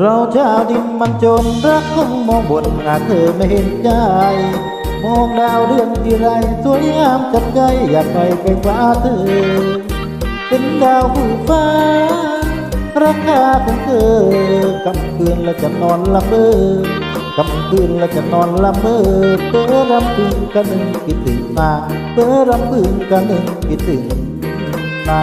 เราชาวดินมันจนรักคงมองบนหากเธอไม่เห็นใจ มองดาวเดือนที่ไรสวยงามจับใจอยากไปไปกว่าเธอ เป็นดาวผู้ฟ้าราคาของเธอกำคืนแล้วจะนอนละเมอกำคืนแล้วจะนอนละเมอเพ้อรำพึงกันหนึ่งคิดถึงนาเพ้อรำพึงกันหนึ่งคิดถึงนา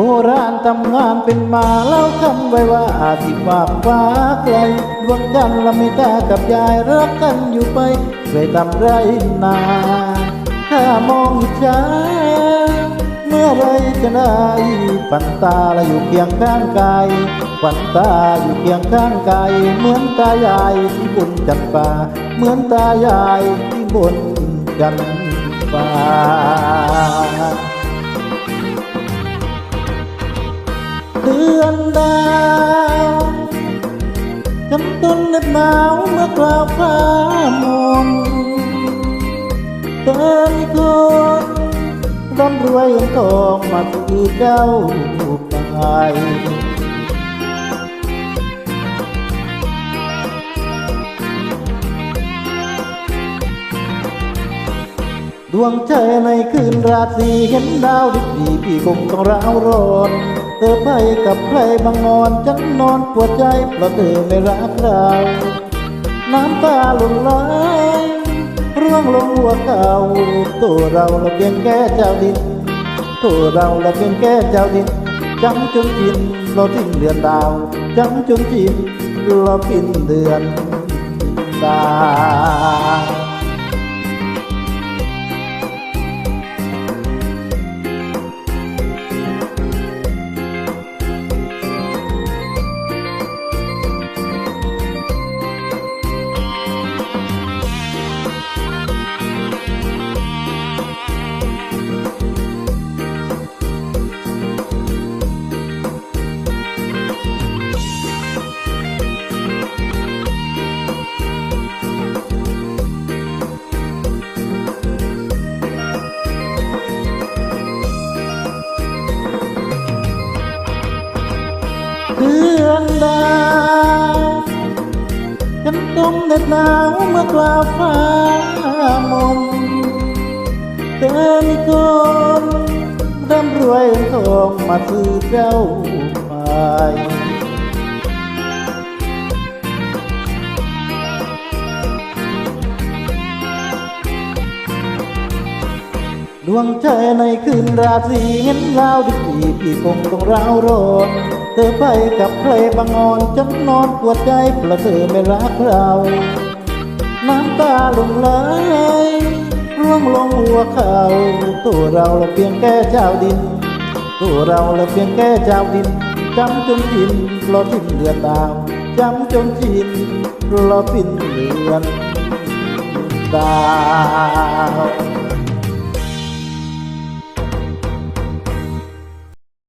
โบราณทำงานเป็นมาเล่าคำไว้ว่าที่ฝากฟ้าไกลดวงจันทร์ละไม่ตากับยายรักกันอยู่ไปเคยทำไรนาถ้ามองอิจฉาเมื่อไรจะได้ฝันตาละอยู่เคียงข้างกายฝันตาอยู่เคียงข้างกายเหมือนตายายที่บนจันฟ้าเหมือนตายายที่บนจันฟ้า เดือนดาวจำต้นเล็บหนาวเมื่อกลาวฟ้ามนเติมคนร่ำรวยเงินทองมาคือเจ้าไปดวงใจในคืนราตรีเห็นดาวดิบดีพี่คงต้องร้าวร้อน เธอไปกับใครบางนอนฉันนอนปวดใจเพราะเธอไม่รักเรา น้ำตาหล่นไหลร่วงลงหัวเก่าตัวเราเราเพียงแค่เจ้าดินตัวเราเราเพียงแค่เจ้าดินจำจนจินเราทิ้งเดือนดาวจำจนจินเราปินเดือนดาว เดือนดาวฉันต้มเหน็ดหนาวเมื่อกลาวฟ้ามนเธอมีคนร่ำรวยทองมาซื้อเจ้าไปดวงใจในคืนราตรีเห็นราวดีพี่คงต้องร้าวร้อน ธอไปกับใครบางออนฉันนอนปวดใจเพราะเธอไม่รักเรา น้ำตาหลงไหลร่วงลงหัวเขาตัวเราเราเพียงแค่เจ้าดิน ตัวเราเราเพียงแค่เจ้าดินจำจนชินเราทิ้งเดือนดาวจำจนชินเราะปินเดือนดาว